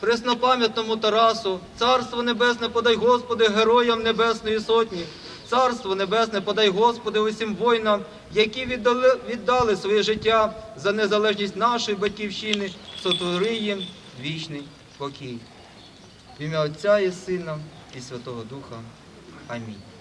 преснопам'ятному Тарасу, Царство Небесне подай, Господи, героям Небесної Сотні, Царство Небесне подай, Господи, усім воїнам, які віддали, віддали своє життя за незалежність нашої батьківщини, сотвори їм вічний покій. В ім'я Отця і Сина і Святого Духа. Амінь.